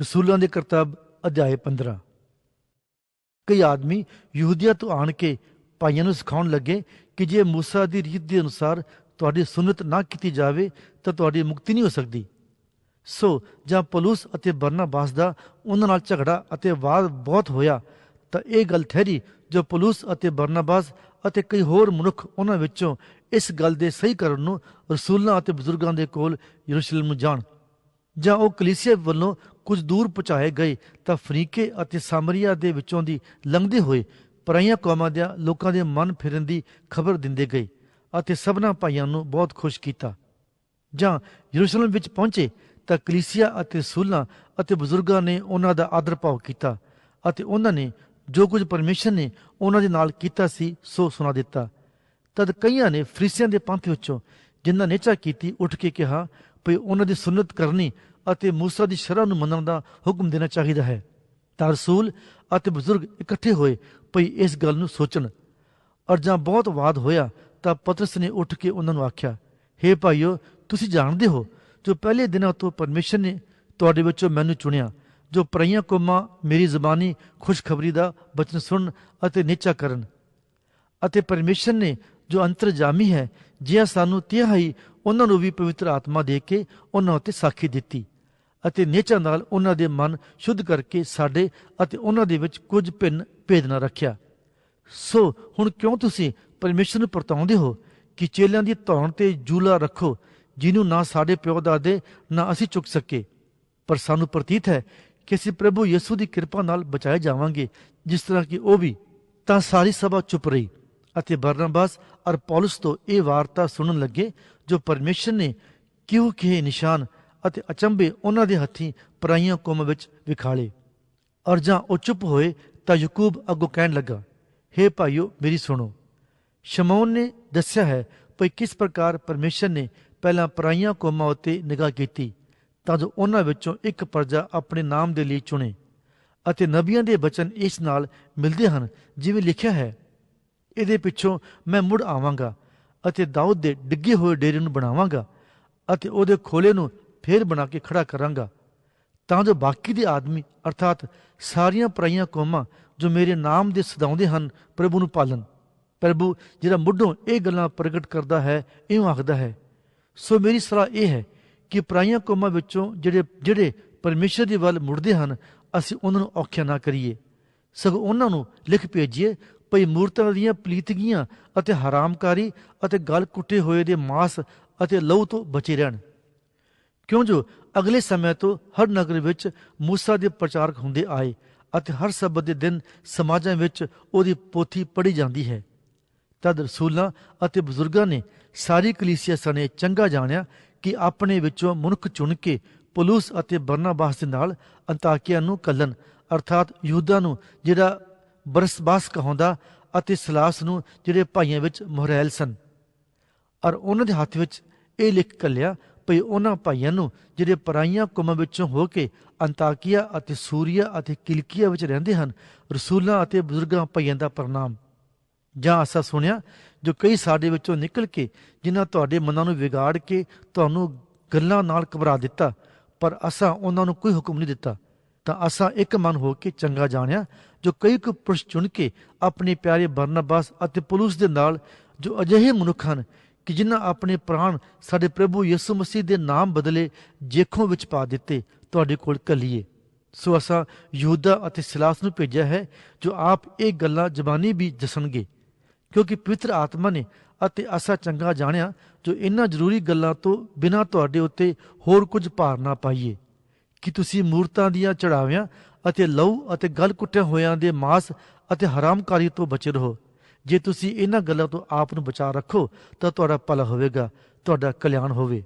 ਰਸੂਲਾਂ ਦੇ ਕਰਤੱਵ, ਅਧਿਆਏ 15 ਕਈ ਆਦਮੀ ਯਹੂਦੀਆਂ ਤੋਂ ਆਣ ਕੇ ਭਾਈਆਂ ਨੂੰ ਸਿਖਾਉਣ ਲੱਗੇ ਕਿ ਜੇ ਮੂਸਾ ਦੀ ਰੀਤ ਦੇ ਅਨੁਸਾਰ ਤੁਹਾਡੀ ਸੁਨਨਤ ਨਾ ਕੀਤੀ ਜਾਵੇ, ਤਾਂ ਤੁਹਾਡੀ ਮੁਕਤੀ ਨਹੀਂ ਹੋ ਸਕਦੀ। ਸੋ ਜਾਂ ਪਲੂਸ ਅਤੇ ਬਰਨਾਬਾਸ ਦਾ ਉਹਨਾਂ ਨਾਲ ਝਗੜਾ ਅਤੇ ਵਾਦ ਬਹੁਤ ਹੋਇਆ, ਤਾਂ ਇਹ ਗੱਲ ਠਹਿਰੀ ਜੋ ਪਲੂਸ ਅਤੇ ਬਰਨਾਬਾਸ ਅਤੇ ਕਈ ਹੋਰ ਮਨੁੱਖ ਉਹਨਾਂ ਵਿੱਚੋਂ ਇਸ ਗੱਲ ਦੇ ਸਹੀ ਕਰਨ ਨੂੰ ਰਸੂਲਾਂ ਅਤੇ ਬਜ਼ੁਰਗਾਂ ਦੇ ਕੋਲ ਯਰੂਸ਼ਲਮ ਨੂੰ ਜਾਣ। ਜਾਂ ਉਹ ਕਲੀਸਿਆ ਵੱਲੋਂ ਕੁਝ ਦੂਰ ਪਹੁੰਚਾਏ ਗਏ ਤਾਂ ਫਰੀਕੇ ਅਤੇ ਸਾਮਰੀਆ ਦੇ ਵਿੱਚੋਂ ਦੀ ਲੰਘਦੇ ਹੋਏ ਪਰਾਈਆਂ ਕੌਮਾਂ ਦੇ ਲੋਕਾਂ ਦੇ ਮਨ ਫਿਰਨ ਦੀ ਖਬਰ ਦਿੰਦੇ ਗਏ ਅਤੇ ਸਭਨਾ ਭਾਈਆਂ ਨੂੰ ਬਹੁਤ ਖੁਸ਼ ਕੀਤਾ। ਜਾਂ ਯਰੂਸ਼ਲਮ ਵਿੱਚ ਪਹੁੰਚੇ ਤਾਂ ਕਲੀਸਿਆ ਅਤੇ ਸੂਲਾਂ ਅਤੇ ਬਜ਼ੁਰਗਾਂ ਨੇ ਉਹਨਾਂ ਦਾ ਆਦਰ ਭਾਵ ਕੀਤਾ ਅਤੇ ਉਹਨਾਂ ਨੇ ਜੋ ਕੁਝ ਪਰਮੇਸ਼ਰ ਨੇ ਉਹਨਾਂ ਦੇ ਨਾਲ ਕੀਤਾ ਸੀ, ਸੋ ਸੁਣਾ ਦਿੱਤਾ। ਤਦ ਕਈਆਂ ਨੇ ਫਰੀਸੀਆਂ ਦੇ ਪੰਥ ਵਿੱਚੋਂ ਜਿਨ੍ਹਾਂ ਨੇਚਾ ਕੀਤੀ ਉੱਠ ਕੇ ਕਿਹਾ, ਭਈ ਉਹਨਾਂ ਦੀ ਸੁਨਨਤ ਕਰਨੀ ਅਤੇ ਮੂਸਾ ਦੀ ਸ਼ਰ੍ਹਾ ਨੂੰ ਮੰਨਣ ਦਾ ਹੁਕਮ ਦੇਣਾ ਚਾਹੀਦਾ ਹੈ। ਤਾਂ ਰਸੂਲ ਅਤੇ ਬਜ਼ੁਰਗ ਇਕੱਠੇ ਹੋਏ ਭਈ ਇਸ ਗੱਲ ਨੂੰ ਸੋਚਣ। ਔਰ ਜਾਂ ਬਹੁਤ ਵਾਦ ਹੋਇਆ ਤਾਂ ਪਤਰਸ ਨੇ ਉੱਠ ਕੇ ਉਹਨਾਂ ਨੂੰ ਆਖਿਆ, ਹੇ ਭਾਈਓ, ਤੁਸੀਂ ਜਾਣਦੇ ਹੋ ਜੋ ਪਹਿਲੇ ਦਿਨਾਂ ਤੋਂ ਪਰਮੇਸ਼ਰ ਨੇ ਤੁਹਾਡੇ ਵਿੱਚੋਂ ਮੈਨੂੰ ਚੁਣਿਆ, ਜੋ ਪਰਾਈਆਂ ਕੌਮਾਂ ਮੇਰੀ ਜ਼ਬਾਨੀ ਖੁਸ਼ਖਬਰੀ ਦਾ ਬਚਨ ਸੁਣਨ ਅਤੇ ਨਿਚਾ ਕਰਨ। ਅਤੇ ਪਰਮੇਸ਼ਰ ਨੇ ਜੋ ਅੰਤਰਜਾਮੀ ਹੈ, ਜਿਹਾ ਸਾਨੂੰ ਤਿਹਾਈ ਉਹਨਾਂ ਨੂੰ ਵੀ ਪਵਿੱਤਰ ਆਤਮਾ ਦੇ ਕੇ ਉਹਨਾਂ ਉੱਤੇ ਸਾਖੀ ਦਿੱਤੀ। ਅਤੇ ਨੇਚਾ ਨਾਲ ਉਹਨਾਂ ਦੇ ਮਨ ਸ਼ੁੱਧ ਕਰਕੇ ਸਾਡੇ ਅਤੇ ਉਹਨਾਂ ਦੇ ਵਿੱਚ ਕੁਝ ਭਿੰਨ ਭੇਦ ਨਾ ਰੱਖਿਆ। ਸੋ ਹੁਣ ਕਿਉਂ ਤੁਸੀਂ ਪਰਮੇਸ਼ਰ ਨੂੰ ਪਰਤਾਉਂਦੇ ਹੋ ਕਿ ਚੇਲਿਆਂ ਦੀ ਧੌਣ ਤੇ ਜੂਲਾ ਰੱਖੋ, ਜਿਹਨੂੰ ਨਾ ਸਾਡੇ ਪਿਓ ਦਾਦੇ, ਨਾ ਅਸੀਂ ਚੁੱਕ ਸਕੇ? ਪਰ ਸਾਨੂੰ ਪ੍ਰਤੀਤ ਹੈ ਕਿ ਅਸੀਂ ਪ੍ਰਭੂ ਯਿਸੂ ਦੀ ਕਿਰਪਾ ਨਾਲ ਬਚਾਏ ਜਾਵਾਂਗੇ, ਜਿਸ ਤਰ੍ਹਾਂ ਕਿ ਉਹ ਵੀ। ਤਾਂ ਸਾਰੀ ਸਭਾ ਚੁੱਪ ਰਹੀ ਅਤੇ ਬਰਨਬਾਸ ਔਰ ਪੌਲਸ ਤੋਂ ਇਹ ਵਾਰਤਾ ਸੁਣਨ ਲੱਗੇ, ਜੋ ਪਰਮੇਸ਼ਰ ਨੇ ਕਿਉਂ ਕਿਹੇ ਨਿਸ਼ਾਨ ਅਤੇ ਅਚੰਭੇ ਉਹਨਾਂ ਦੇ ਹੱਥੀਂ ਪਰਾਈਆਂ ਕੌਮ ਵਿੱਚ ਵਿਖਾਲੇ। ਅਰਜਾਂ ਉਹ ਚੁੱਪ ਹੋਏ ਤਾਂ ਯਕੂਬ ਅੱਗੋਂ ਕਹਿਣ ਲੱਗਾ हे ਭਾਈਓ, ਮੇਰੀ ਸੁਣੋ। ਸ਼ਮੌਨ ਨੇ ਦੱਸਿਆ ਹੈ ਭਈ ਕਿਸ ਪ੍ਰਕਾਰ ਪਰਮੇਸ਼ਰ ਨੇ ਪਹਿਲਾਂ ਪਰਾਈਆਂ ਕੌਮਾਂ ਉੱਤੇ ਨਿਗਾਹ ਕੀਤੀ ਤਦ ਉਹਨਾਂ ਵਿੱਚੋਂ ਇੱਕ ਪਰਜਾ ਆਪਣੇ ਨਾਮ ਦੇ ਲਈ ਚੁਣੇ। ਅਤੇ ਨਬੀਆਂ ਦੇ ਬਚਨ ਇਸ ਨਾਲ ਮਿਲਦੇ ਹਨ, ਜਿਵੇਂ ਲਿਖਿਆ ਹੈ, ਇਹਦੇ ਪਿੱਛੋਂ ਮੈਂ ਮੁੜ ਆਵਾਂਗਾ ਅਤੇ ਦਾਊਦ ਦੇ ਡਿੱਗੇ ਹੋਏ ਡੇਰੇ ਨੂੰ ਬਣਾਵਾਂਗਾ ਅਤੇ ਉਹਦੇ ਖੋਲੇ ਨੂੰ ਫੇਰ ਬਣਾ ਕੇ ਖੜਾ ਕਰਾਂਗਾ। ਤਾਂ ਜੋ ਬਾਕੀ ਦੇ ਆਦਮੀ, ਅਰਥਾਤ ਸਾਰੀਆਂ ਪਰਾਈਆਂ ਕੌਮਾਂ ਜੋ ਮੇਰੇ ਨਾਮ ਦੇ ਸਦਾਉਂਦੇ ਹਨ, ਪ੍ਰਭੂ ਨੂੰ ਪਾਲਣ। ਪ੍ਰਭੂ, ਜਿਹੜਾ ਮੁੱਢੋਂ ਇਹ ਗੱਲਾਂ ਪ੍ਰਗਟ ਕਰਦਾ ਹੈ, ਇਉਂ ਆਖਦਾ ਹੈ, ਸੋ ਮੇਰੀ ਸਲਾਹ ਇਹ ਹੈ ਕਿ ਪਰਾਈਆਂ ਕੌਮਾਂ ਵਿੱਚੋਂ ਜਿਹੜੇ ਜਿਹੜੇ ਪਰਮੇਸ਼ਰ ਦੀ ਵੱਲ ਮੁੜਦੇ ਹਨ, ਅਸੀਂ ਉਹਨਾਂ ਨੂੰ ਔਖਿਆ ਨਾ ਕਰੀਏ। ਸਗੋਂ ਉਹਨਾਂ ਨੂੰ ਲਿਖ ਭੇਜੀਏ, ਭਈ ਮੂਰਤਾਂ ਦੀਆਂ ਪਲੀਤਗੀਆਂ ਅਤੇ ਹਰਾਮਕਾਰੀ ਅਤੇ ਗਲ ਕੁੱਟੇ ਹੋਏ ਦੇ ਮਾਸ ਅਤੇ ਲਹੂ ਤੋਂ ਬਚੇ ਰਹਿਣ। ਕਿਉਂ ਜੋ ਅਗਲੇ ਸਮੇਂ ਤੋਂ ਹਰ ਨਗਰ ਵਿੱਚ ਮੂਸਾ ਦੇ ਪ੍ਰਚਾਰਕ ਹੁੰਦੇ ਆਏ ਅਤੇ ਹਰ ਸਬਤ ਦੇ ਦਿਨ ਸਮਾਜਾਂ ਵਿੱਚ ਉਹਦੀ ਪੋਥੀ ਪੜ੍ਹੀ ਜਾਂਦੀ ਹੈ। ਤਦ ਰਸੂਲਾਂ ਅਤੇ ਬਜ਼ੁਰਗਾਂ ਨੇ ਸਾਰੀ ਕਲੀਸਿਆ ਸਣੇ ਚੰਗਾ ਜਾਣਿਆ ਕਿ ਆਪਣੇ ਵਿੱਚੋਂ ਮਨੁੱਖ ਚੁਣ ਕੇ ਪੌਲੁਸ ਅਤੇ ਬਰਨਾਬਾਸ ਦੇ ਨਾਲ ਅੰਤਾਕਿਆ ਨੂੰ ਕੱਲਨ, ਅਰਥਾਤ ਯਹੂਦਾ ਨੂੰ ਜਿਹੜਾ ਬਰਸਬਾਸ ਕਹਾਉਂਦਾ ਅਤੇ ਸਲਾਸ ਨੂੰ ਜਿਹੜੇ ਭਾਈਆਂ ਵਿੱਚ ਮੁਹਰੈਲ ਸਨ। ਔਰ ਉਹਨਾਂ ਦੇ ਹੱਥ ਵਿੱਚ ਇਹ ਲਿਖ ਕੱਲਿਆ ਭਈ ਉਹਨਾਂ ਭਾਈਆਂ ਨੂੰ ਜਿਹੜੇ ਪਰਾਈਆਂ ਕੌਮਾਂ ਵਿੱਚੋਂ ਹੋ ਕੇ ਅੰਤਾਕੀਆ ਅਤੇ ਸੂਰੀਆ ਅਤੇ ਕਿਲਕੀਆ ਵਿੱਚ ਰਹਿੰਦੇ ਹਨ, ਰਸੂਲਾਂ ਅਤੇ ਬਜ਼ੁਰਗਾਂ ਭਾਈਆਂ ਦਾ ਪ੍ਰਣਾਮ। ਜਾਂ ਅਸਾਂ ਸੁਣਿਆ, ਜੋ ਕਈ ਸਾਡੇ ਵਿੱਚੋਂ ਨਿਕਲ ਕੇ ਜਿਨ੍ਹਾਂ ਤੁਹਾਡੇ ਮਨਾਂ ਨੂੰ ਵਿਗਾੜ ਕੇ ਤੁਹਾਨੂੰ ਗੱਲਾਂ ਨਾਲ ਘਬਰਾ ਦਿੱਤਾ, ਪਰ ਅਸਾਂ ਉਹਨਾਂ ਨੂੰ ਕੋਈ ਹੁਕਮ ਨਹੀਂ ਦਿੱਤਾ। ਤਾਂ ਅਸਾਂ ਇੱਕ ਮਨ ਹੋ ਕੇ ਚੰਗਾ ਜਾਣਿਆ, ਜੋ ਕਈ ਕੁ ਪੁਰਸ਼ ਚੁਣ ਕੇ ਆਪਣੇ ਪਿਆਰੇ ਬਰਨਬਾਸ ਅਤੇ ਪੌਲੁਸ ਦੇ ਨਾਲ ਜੋ ਅਜਿਹੇ ਮਨੁੱਖ ਹਨ ਕਿ ਜਿਨ੍ਹਾਂ ਆਪਣੇ ਪ੍ਰਾਣ ਸਾਡੇ ਪ੍ਰਭੂ ਯਿਸੂ ਮਸੀਹ ਦੇ ਨਾਮ ਬਦਲੇ ਜੇਖੋਂ ਵਿੱਚ ਪਾ ਦਿੱਤੇ, ਤੁਹਾਡੇ ਕੋਲ ਕੱਲੀਏ ਸੋ ਅਸਾਂ ਯਹੂਦਾ ਅਤੇ ਸਿਲਾਸ ਨੂੰ ਭੇਜਿਆ ਹੈ, ਜੋ ਆਪ ਇਹ ਗੱਲਾਂ ਜ਼ਬਾਨੀ ਵੀ ਦੱਸਣਗੇ। ਕਿਉਂਕਿ ਪਵਿੱਤਰ ਆਤਮਾ ਨੇ ਅਤੇ ਅਸਾਂ ਚੰਗਾ ਜਾਣਿਆ, ਜੋ ਇਹਨਾਂ ਜ਼ਰੂਰੀ ਗੱਲਾਂ ਤੋਂ ਬਿਨਾਂ ਤੁਹਾਡੇ ਉੱਤੇ ਹੋਰ ਕੁਝ ਭਾਰ ਨਾ ਪਾਈਏ। ਕਿ ਤੁਸੀਂ ਮੂਰਤਾਂ ਦੀਆਂ ਚੜਾਵਿਆਂ ਅਤੇ ਲਹੂ ਅਤੇ ਗਲ ਕੁੱਟਿਆ ਹੋਇਆਂ ਦੇ ਮਾਸ ਅਤੇ ਹਰਾਮਕਾਰੀ ਤੋਂ ਬਚੇ ਰਹੋ? ਜੇ ਤੁਸੀਂ ਇਹਨਾਂ ਗੱਲਾਂ ਤੋਂ ਆਪ ਨੂੰ ਬਚਾ ਰੱਖੋ, ਤਾਂ ਤੁਹਾਡਾ ਭਲਾ ਹੋਵੇਗਾ, ਤੁਹਾਡਾ ਕਲਿਆਣ ਹੋਵੇ।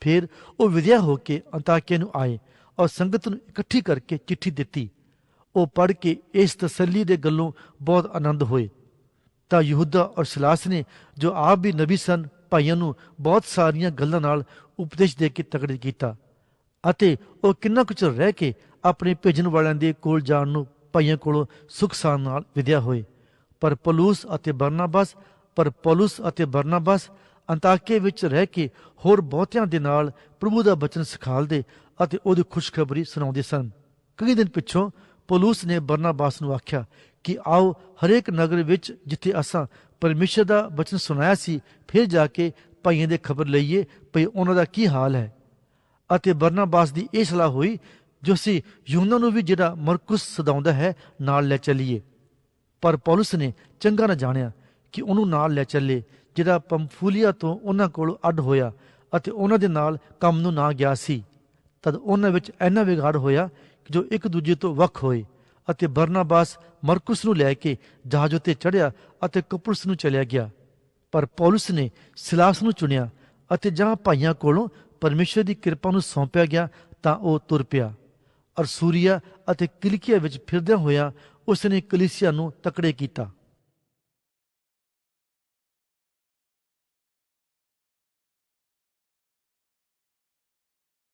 ਫਿਰ ਉਹ ਵਿਦਿਆ ਹੋ ਕੇ ਅੰਤਾਕਿਆ ਨੂੰ ਆਏ ਔਰ ਸੰਗਤ ਨੂੰ ਇਕੱਠੀ ਕਰਕੇ ਚਿੱਠੀ ਦਿੱਤੀ। ਉਹ ਪੜ੍ਹ ਕੇ ਇਸ ਤਸੱਲੀ ਦੇ ਗੱਲੋਂ ਬਹੁਤ ਆਨੰਦ ਹੋਏ। ਤਾਂ ਯਹੂਦਾ ਔਰ ਸਿਲਾਸ ਨੇ, ਜੋ ਆਪ ਵੀ ਨਬੀ ਸਨ, ਭਾਈਆਂ ਨੂੰ ਬਹੁਤ ਸਾਰੀਆਂ ਗੱਲਾਂ ਨਾਲ ਉਪਦੇਸ਼ ਦੇ ਕੇ ਤਕੜੇ ਕੀਤਾ। ਅਤੇ ਉਹ ਕਿੰਨਾ ਕੁ ਚਿਰ ਰਹਿ ਕੇ ਆਪਣੇ ਭੇਜਣ ਵਾਲਿਆਂ ਦੇ ਕੋਲ ਜਾਣ ਨੂੰ ਭਾਈਆਂ ਕੋਲੋਂ ਸੁਖ ਸਾਨ ਨਾਲ ਵਿਦਿਆ ਹੋਏ। ਪਰ ਪੌਲੁਸ ਅਤੇ ਬਰਨਾਬਾਸ, ਪਰ ਪੌਲੁਸ ਅਤੇ ਬਰਨਾਬਾਸ ਅੰਤਾਕੇ ਵਿੱਚ ਰਹਿ ਕੇ ਹੋਰ ਬਹੁਤਿਆਂ ਦੇ ਨਾਲ ਪ੍ਰਭੂ ਦਾ ਬਚਨ ਸਿਖਾਲਦੇ ਅਤੇ ਉਹਦੀ ਖੁਸ਼ਖਬਰੀ ਸੁਣਾਉਂਦੇ ਸਨ। ਕਈ ਦਿਨ ਪਿੱਛੋਂ ਪੌਲੁਸ ਨੇ ਬਰਨਾਬਾਸ ਨੂੰ ਆਖਿਆ ਕਿ ਆਓ ਹਰੇਕ ਨਗਰ ਵਿੱਚ ਜਿੱਥੇ ਅਸਾਂ ਪਰਮੇਸ਼ਰ ਦਾ ਬਚਨ ਸੁਣਾਇਆ ਸੀ, ਫਿਰ ਜਾ ਕੇ ਭਾਈਆਂ ਦੇ ਖਬਰ ਲਈਏ ਭਈ ਉਹਨਾਂ ਦਾ ਕੀ ਹਾਲ ਹੈ। ਅਤੇ ਬਰਨਾਬਾਸ ਦੀ ਇਹ ਸਲਾਹ ਹੋਈ, ਜੋ ਸੀ ਯੂਨਾ ਨੂੰ ਵੀ ਜਿਹੜਾ ਮਰਕੁਸ ਸਦਾਉਂਦਾ ਹੈ, ਨਾਲ ਲੈ ਚੱਲੀਏ। ਪਰ ਪੌਲੁਸ ਨੇ ਚੰਗਾ ਨਾ ਜਾਣਿਆ ਕਿ ਉਹਨੂੰ ਨਾਲ ਲੈ ਚੱਲੇ ਜਿਹੜਾ ਪੰਫੂਲੀਆ ਤੋਂ ਉਹਨਾਂ ਕੋਲ ਅੱਡ ਹੋਇਆ ਅਤੇ ਉਹਨਾਂ ਦੇ ਨਾਲ ਕੰਮ ਨੂੰ ਨਾ ਗਿਆ ਸੀ। ਤਦ ਉਹਨਾਂ ਵਿੱਚ ਇੰਨਾ ਵਿਗਾੜ ਹੋਇਆ ਕਿ ਜੋ ਇੱਕ ਦੂਜੇ ਤੋਂ ਵੱਖ ਹੋਏ ਅਤੇ ਬਰਨਾਬਾਸ ਮਰਕੁਸ ਨੂੰ ਲੈ ਕੇ ਜਹਾਜ਼ ਉੱਤੇ ਚੜ੍ਹਿਆ ਅਤੇ ਕਪਰਸ ਨੂੰ ਚਲਿਆ ਗਿਆ। ਪਰ ਪੌਲੁਸ ਨੇ ਸਿਲਾਸ ਨੂੰ ਚੁਣਿਆ ਅਤੇ ਜਾਂ ਭਾਈਆਂ ਕੋਲੋਂ ਪਰਮੇਸ਼ਰ ਦੀ ਕਿਰਪਾ ਨੂੰ ਸੌਂਪਿਆ ਗਿਆ ਤਾਂ ਉਹ ਤੁਰ ਪਿਆ। ਅਰ ਸੂਰੀਆ ਅਤੇ ਕਿਲਕੀਆ ਵਿੱਚ ਫਿਰਦਿਆਂ ਹੋਇਆਂ ਉਸ ਨੇ ਕਲੀਸਿਆ ਨੂੰ ਤਕੜੇ ਕੀਤਾ।